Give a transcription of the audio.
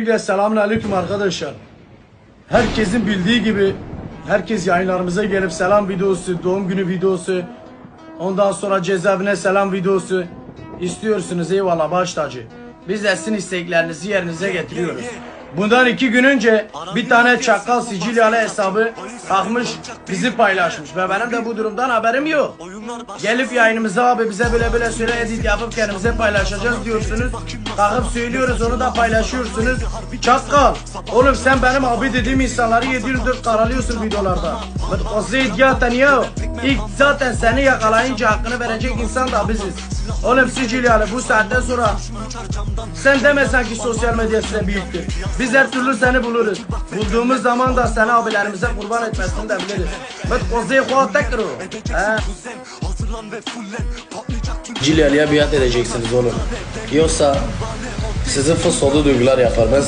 Öncelikle selamun aleyküm arkadaşlar. Herkesin bildiği gibi herkes yayınlarımıza gelip selam videosu, doğum günü videosu, ondan sonra cezaevine selam videosu istiyorsunuz. Eyvallah baş tacı. Biz de sizin isteklerinizi yerinize getiriyoruz. Bundan iki gün önce bir tane çakal Sicilyalı hesabı kalkmış bizi paylaşmış ve benim de bu durumdan haberim yok. Gelip yayınımıza abi bize böyle böyle süre edit yapıp kendimize paylaşacağız diyorsunuz. Kalkıp söylüyoruz onu da paylaşıyorsunuz. Çakal. Oğlum sen benim abi dediğim insanları 724 karalıyorsun videolarda. O zaten ya. İlk zaten seni yakalayınca hakkını verecek insan da biziz. Oğlum Sicilyalı bu saatten sonra sen demesen ki sosyal medya size büyüktür. Biz her türlü seni buluruz. Bulduğumuz zaman da seni abilerimize kurban etmesini de biliriz. Bak o zeyhuat tekrar o. He. Cilyali'ye biat edeceksiniz oğlum. Yoksa sizi fıs duygular yapar. Ben